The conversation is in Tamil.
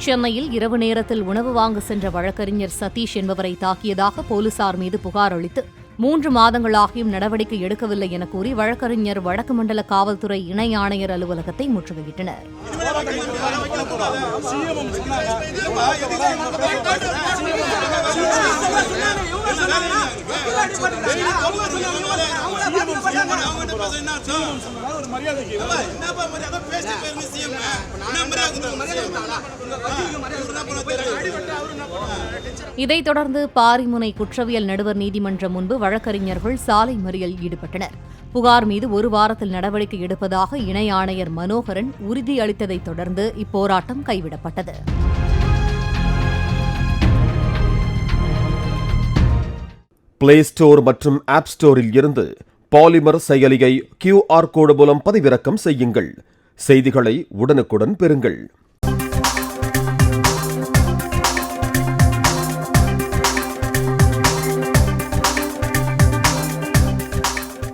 சென்னையில் இரவு நேரத்தில் உணவு வாங்க சென்ற வழக்கறிஞர் சதீஷ் என்பவரை தாக்கியதாக போலீசார் மீது புகார் அளித்து மூன்று மாதங்களாகியும் நடவடிக்கை எடுக்கவில்லை என கூறி வழக்கறிஞர் வடக்கு மண்டல காவல்துறை இணை ஆணையர் அலுவலகத்தை முற்றுகையிட்டனர் மரியாதை இதைத் தொடர்ந்து பாரிமுனை குற்றவியல் நடுவர் நீதிமன்றம் முன்பு வழக்கறிஞர்கள் சாலை மறியல் ஈடுபட்டனர். புகார் மீது ஒரு வாரத்தில் நடவடிக்கை எடுப்பதாக இணை ஆணையர் மனோகரன் உறுதியளித்ததைத் தொடர்ந்து இப்போராட்டம் கைவிடப்பட்டது. பிளே ஸ்டோர் மற்றும் ஆப் ஸ்டோரில் இருந்து பாலிமர் செயலியை கியூஆர் கோடு மூலம் பதிவிறக்கம் செய்யுங்கள். செய்திகளை உடனுக்குடன் பெறுங்கள்.